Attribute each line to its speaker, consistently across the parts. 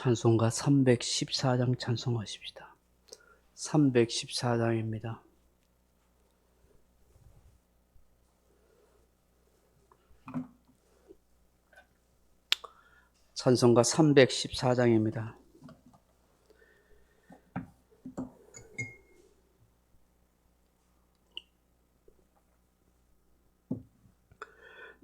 Speaker 1: 찬송가 314장 찬송하십시다. 314장입니다. 찬송가 314장입니다.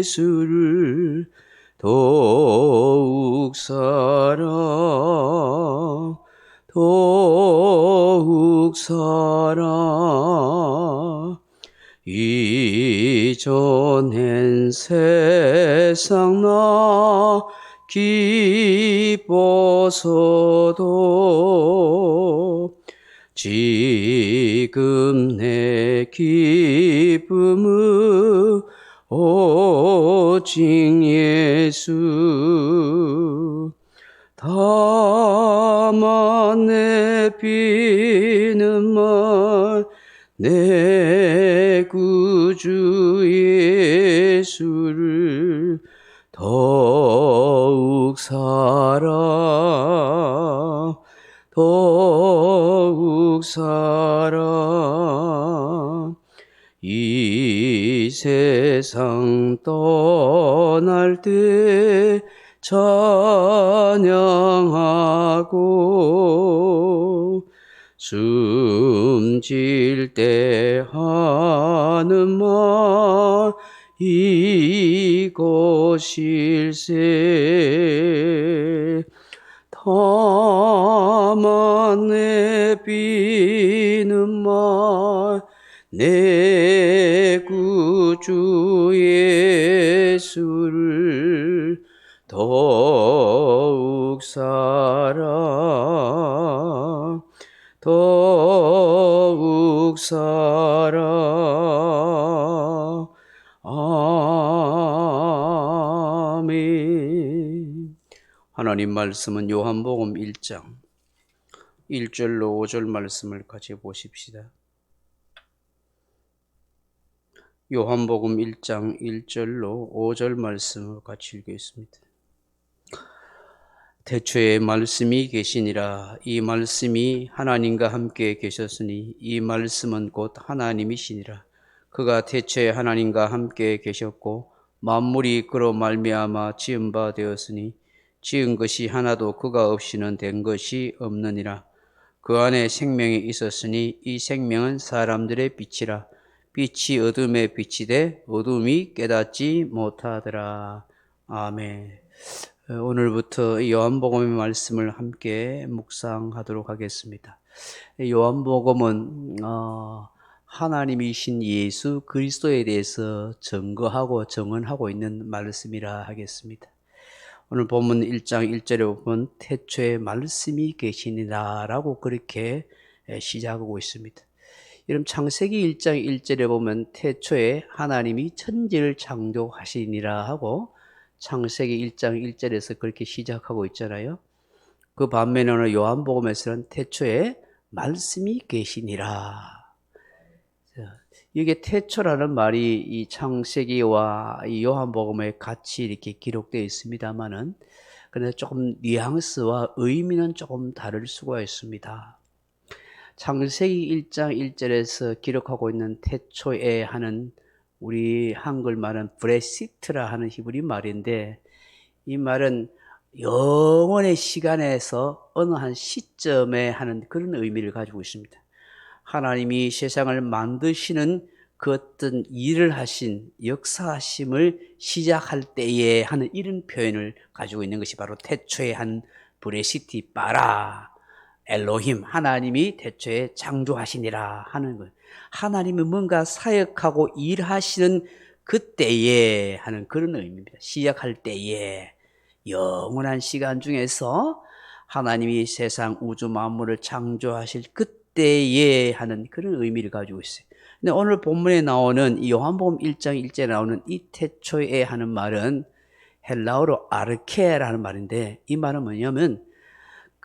Speaker 1: 예수를 더욱 사랑 더욱 사랑. 이전엔 세상 나 기뻐서도 지금 내 기쁨은 오직 예수 다만 내 비는 말내 구주 예수를 더욱 사랑 더욱 사랑 세상 떠날 때 찬양하고 숨질 때 하는 말 이것일세. 다만 내비 주 예수를 더욱 사랑 더욱 사랑 아멘 하나님 말씀은 요한복음 1장 1절로 5절 말씀을 같이 보십시다. 요한복음 1장 1절로 5절 말씀을 같이 읽겠습니다. 대초에 말씀이 계시니라. 이 말씀이 하나님과 함께 계셨으니 이 말씀은 곧 하나님이시니라. 그가 대초에 하나님과 함께 계셨고 만물이 그로 말미암아 지은 바 되었으니 지은 것이 하나도 그가 없이는 된 것이 없느니라. 그 안에 생명이 있었으니 이 생명은 사람들의 빛이라 빛이 어둠에 빛이 돼 어둠이 깨닫지 못하더라. 아멘. 어, 오늘부터 요한복음의 말씀을 함께 묵상하도록 하겠습니다. 요한복음은 어, 하나님이신 예수 그리스도에 대해서 증거하고 정언하고 있는 말씀이라 하겠습니다. 오늘 본문 1장 1절에 보면 태초에 말씀이 계시니라라고 그렇게 시작하고 있습니다. 여러분 창세기 1장 1절에 보면 태초에 하나님이 천지를 창조하시니라 하고 창세기 1장 1절에서 그렇게 시작하고 있잖아요. 그 반면에 오늘 요한복음에서는 태초에 말씀이 계시니라. 이게 태초라는 말이 이 창세기와 이 요한복음에 같이 이렇게 기록되어 있습니다만은 근데 조금 뉘앙스와 의미는 조금 다를 수가 있습니다. 창세기 1장 1절에서 기록하고 있는 태초에 하는 우리 한글 말은 브레시트라 하는 히브리 말인데 이 말은 영원의 시간에서 어느 한 시점에 하는 그런 의미를 가지고 있습니다. 하나님이 세상을 만드시는 그 어떤 일을 하신 역사하심을 시작할 때에 하는 이런 표현을 가지고 있는 것이 바로 태초에 한 브레시티 빠라 엘로힘 하나님이 태초에 창조하시니라 하는 거예요. 하나님이 뭔가 사역하고 일하시는 그때에 하는 그런 의미입니다. 시작할 때에 영원한 시간 중에서 하나님이 세상 우주 만물을 창조하실 그때에 하는 그런 의미를 가지고 있어요. 근데 오늘 본문에 나오는 이 요한복음 1장 1절에 나오는 이 태초에 하는 말은 헬라어로 아르케라는 말인데 이 말은 뭐냐면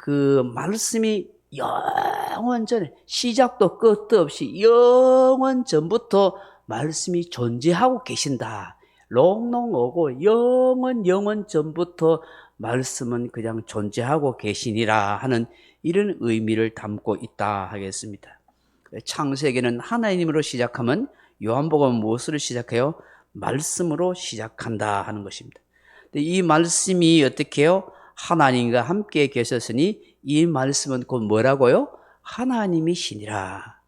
Speaker 1: 그 말씀이 영원 전에 시작도 끝도 없이 영원 전부터 말씀이 존재하고 계신다. 롱롱오고 영원 영원 전부터 말씀은 그냥 존재하고 계시니라 하는 이런 의미를 담고 있다 하겠습니다. 창세기는 하나님으로 시작하면 요한복음은 무엇으로 시작해요? 말씀으로 시작한다 하는 것입니다. 이 말씀이 어떻게 해요? 하나님과 함께 계셨으니 이 말씀은 곧 뭐라고요? 하나님이시니라.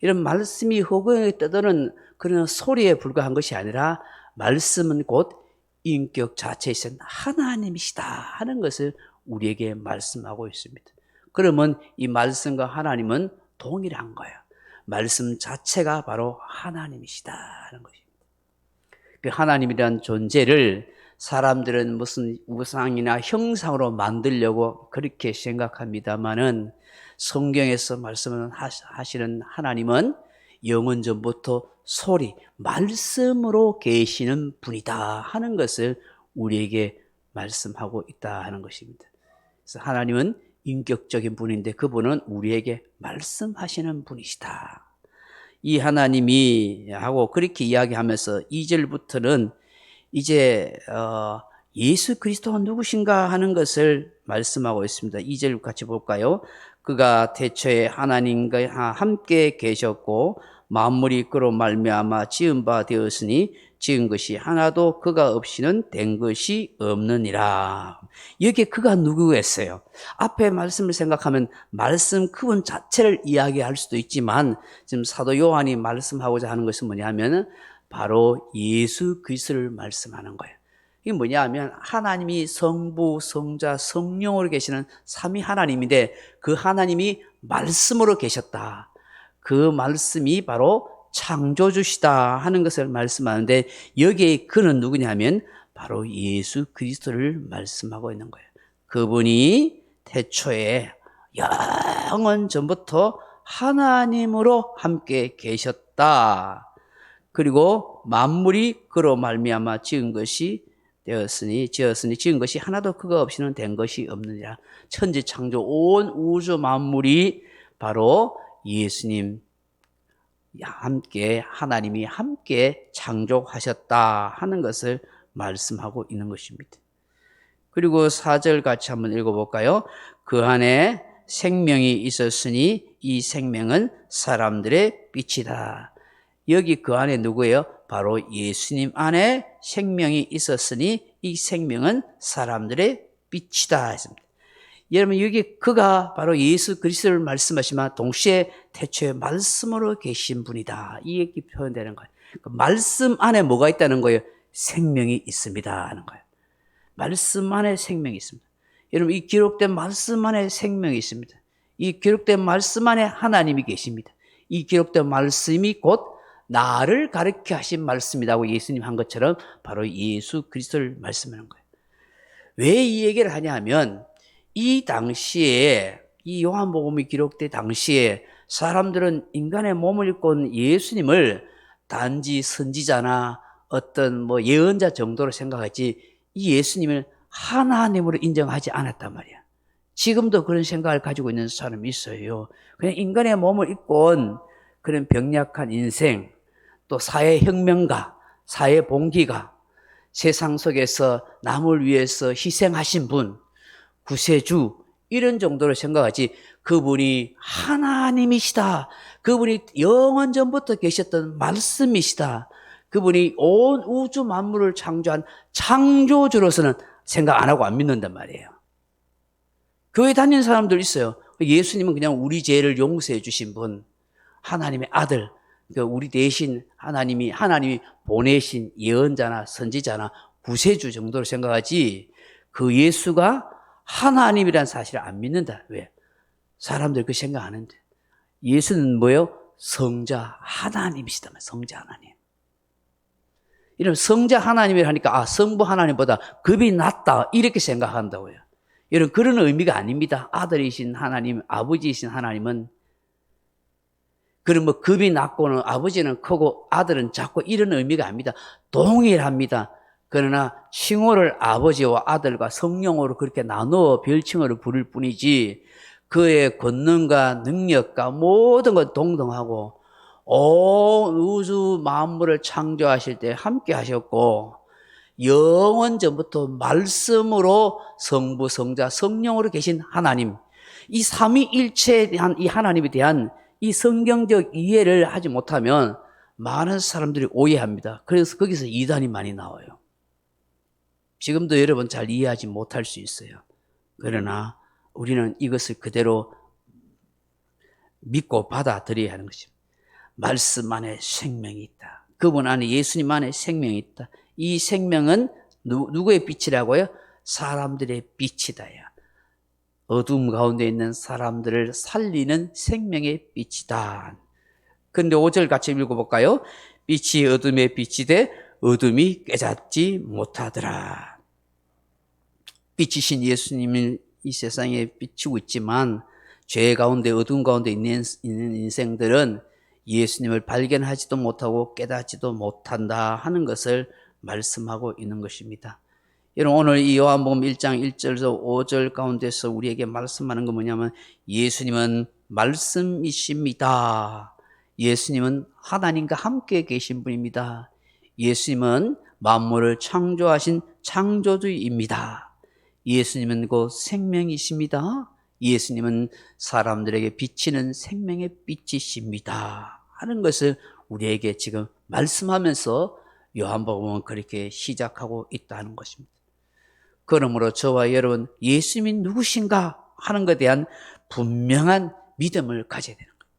Speaker 1: 이런 말씀이 허공에 떠도는 그런 소리에 불과한 것이 아니라 말씀은 곧 인격 자체이신 하나님이시다 하는 것을 우리에게 말씀하고 있습니다. 그러면 이 말씀과 하나님은 동일한 거예요. 말씀 자체가 바로 하나님이시다 하는 것입니다. 그 하나님이란 존재를 사람들은 무슨 우상이나 형상으로 만들려고 그렇게 생각합니다만은 성경에서 말씀을 하시는 하나님은 영원 전부터 소리, 말씀으로 계시는 분이다 하는 것을 우리에게 말씀하고 있다 하는 것입니다. 그래서 하나님은 인격적인 분인데 그분은 우리에게 말씀하시는 분이시다. 이 하나님이 하고 그렇게 이야기하면서 2절부터는 이제 어 예수 그리스도가 누구신가 하는 것을 말씀하고 있습니다. 2절 같이 볼까요? 그가 대초에 하나님과 함께 계셨고 만물이 그로 말미암아 지은 바 되었으니 지은 것이 하나도 그가 없이는 된 것이 없느니라. 여기에 그가 누구였어요? 앞에 말씀을 생각하면 말씀 그분 자체를 이야기할 수도 있지만 지금 사도 요한이 말씀하고자 하는 것은 뭐냐면 바로 예수 그리스도를 말씀하는 거예요. 이게 뭐냐면 하나님이 성부, 성자, 성령으로 계시는 삼위 하나님인데 그 하나님이 말씀으로 계셨다. 그 말씀이 바로 창조주시다 하는 것을 말씀하는데 여기에 그는 누구냐면 바로 예수 그리스도를 말씀하고 있는 거예요. 그분이 태초에 영원 전부터 하나님으로 함께 계셨다. 그리고 만물이 그로 말미암아 지은 것이 되었으니 지었으니 지은 것이 하나도 그가 없이는 된 것이 없느니라. 천지 창조 온 우주 만물이 바로 예수님 함께 하나님이 함께 창조하셨다 하는 것을 말씀하고 있는 것입니다. 그리고 4절 같이 한번 읽어 볼까요? 그 안에 생명이 있었으니 이 생명은 사람들의 빛이다. 여기 그 안에 누구예요? 바로 예수님 안에 생명이 있었으니 이 생명은 사람들의 빛이다 했습니다. 여러분 여기 그가 바로 예수 그리스도를 말씀하시면 동시에 태초에 말씀으로 계신 분이다. 이 얘기 표현되는 거예요. 그 말씀 안에 뭐가 있다는 거예요? 생명이 있습니다 하는 거예요. 말씀 안에 생명이 있습니다. 여러분 이 기록된 말씀 안에 생명이 있습니다. 이 기록된 말씀 안에 하나님이 계십니다. 이 기록된 말씀이 곧 나를 가르쳐 하신 말씀이라고 예수님 한 것처럼 바로 예수 그리스도를 말씀하는 거예요. 왜 이 얘기를 하냐 하면 이 당시에 이 요한복음이 기록된 당시에 사람들은 인간의 몸을 입고 온 예수님을 단지 선지자나 어떤 뭐 예언자 정도로 생각하지 이 예수님을 하나님으로 인정하지 않았단 말이야. 지금도 그런 생각을 가지고 있는 사람이 있어요. 그냥 인간의 몸을 입고 온 그런 병약한 인생, 또 사회혁명가, 사회봉기가 세상 속에서 남을 위해서 희생하신 분, 구세주, 이런 정도로 생각하지 그분이 하나님이시다. 그분이 영원 전부터 계셨던 말씀이시다. 그분이 온 우주 만물을 창조한 창조주로서는 생각 안 하고 안 믿는단 말이에요. 교회 다니는 사람들 있어요. 예수님은 그냥 우리 죄를 용서해 주신 분, 하나님의 아들, 그러니까 우리 대신 하나님이 하나님이 보내신 예언자나 선지자나 구세주 정도로 생각하지 그 예수가 하나님이란 사실을 안 믿는다. 왜? 사람들 그 생각 안 하는데. 예수는 뭐예요? 성자 하나님이시다. 성자 하나님. 이런 성자 하나님을 하니까 아 성부 하나님보다 급이 낮다 이렇게 생각한다고요. 이런 그런 의미가 아닙니다. 아들이신 하나님, 아버지이신 하나님은 그럼 뭐 급이 낮고는 아버지는 크고 아들은 작고 이런 의미가 아닙니다. 동일합니다. 그러나 칭호를 아버지와 아들과 성령으로 그렇게 나누어 별칭으로 부를 뿐이지 그의 권능과 능력과 모든 것 동등하고 온 우주 만물을 창조하실 때 함께 하셨고 영원 전부터 말씀으로 성부, 성자, 성령으로 계신 하나님 이 삼위일체에 대한 이 하나님에 대한 이 성경적 이해를 하지 못하면 많은 사람들이 오해합니다. 그래서 거기서 이단이 많이 나와요. 지금도 여러분 잘 이해하지 못할 수 있어요. 그러나 우리는 이것을 그대로 믿고 받아들여야 하는 것입니다. 말씀 안에 생명이 있다. 그분 안에 예수님 안에 생명이 있다. 이 생명은 누, 누구의 빛이라고요? 사람들의 빛이다야. 어둠 가운데 있는 사람들을 살리는 생명의 빛이다. 근데 5절 같이 읽어볼까요? 빛이 어둠의 빛이 돼 어둠이 깨닫지 못하더라. 빛이신 예수님을 이 세상에 비추고 있지만 죄 가운데 어둠 가운데 있는, 있는 인생들은 예수님을 발견하지도 못하고 깨닫지도 못한다 하는 것을 말씀하고 있는 것입니다. 여러분 오늘 이 요한복음 1장 1절에서 5절 가운데서 우리에게 말씀하는 건 뭐냐면 예수님은 말씀이십니다. 예수님은 하나님과 함께 계신 분입니다. 예수님은 만물을 창조하신 창조주입니다. 예수님은 곧 생명이십니다. 예수님은 사람들에게 비치는 생명의 빛이십니다. 하는 것을 우리에게 지금 말씀하면서 요한복음은 그렇게 시작하고 있다는 것입니다. 그러므로 저와 여러분 예수님이 누구신가 하는 것에 대한 분명한 믿음을 가져야 되는 거예요.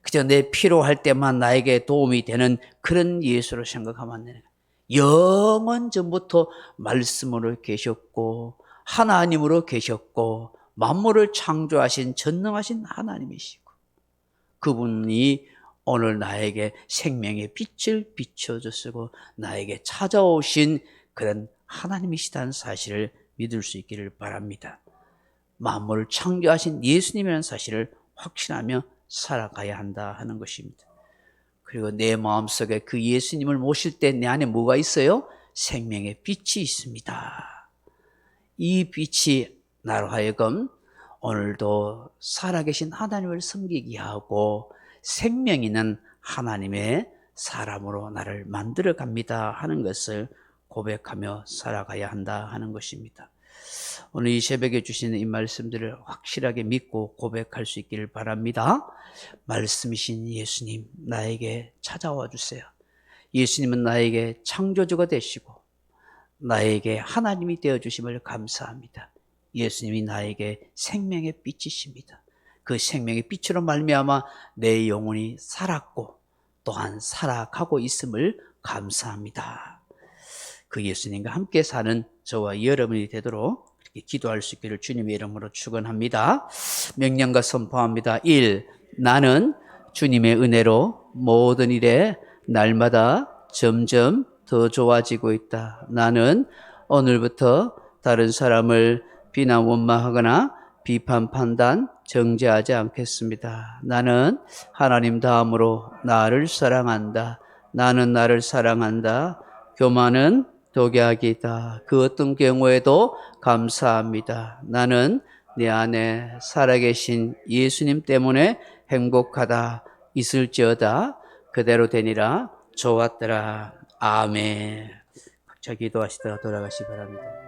Speaker 1: 그저 내 필요할 때만 나에게 도움이 되는 그런 예수로 생각하면 안 되는 거예요. 영원 전부터 말씀으로 계셨고 하나님으로 계셨고 만물을 창조하신 전능하신 하나님이시고 그분이 오늘 나에게 생명의 빛을 비춰주시고 나에게 찾아오신 그런 하나님이시다는 사실을 믿을 수 있기를 바랍니다. 만물을 창조하신 예수님이라는 사실을 확신하며 살아가야 한다 하는 것입니다. 그리고 내 마음속에 그 예수님을 모실 때 내 안에 뭐가 있어요? 생명의 빛이 있습니다. 이 빛이 나로 하여금 오늘도 살아계신 하나님을 섬기게 하고 생명 있는 하나님의 사람으로 나를 만들어 갑니다 하는 것을 고백하며 살아가야 한다 하는 것입니다. 오늘 이 새벽에 주시는 이 말씀들을 확실하게 믿고 고백할 수 있기를 바랍니다. 말씀이신 예수님, 나에게 찾아와 주세요. 예수님은 나에게 창조주가 되시고, 나에게 하나님이 되어 주심을 감사합니다. 예수님이 나에게 생명의 빛이십니다. 그 생명의 빛으로 말미암아 내 영혼이 살았고 또한 살아가고 있음을 감사합니다. 그 예수님과 함께 사는 저와 여러분이 되도록 기도할 수 있기를 주님의 이름으로 축원합니다. 명령과 선포합니다. 1. 나는 주님의 은혜로 모든 일에 날마다 점점 더 좋아지고 있다. 나는 오늘부터 다른 사람을 비난 원망하거나 비판 판단 정죄하지 않겠습니다. 나는 하나님 다음으로 나를 사랑한다. 나는 나를 사랑한다. 교만은 독약이다. 그 어떤 경우에도 감사합니다. 나는 내 안에 살아계신 예수님 때문에 행복하다. 있을지어다. 그대로 되니라. 좋았더라. 아멘. 각자 기도하시다가 돌아가시 바랍니다.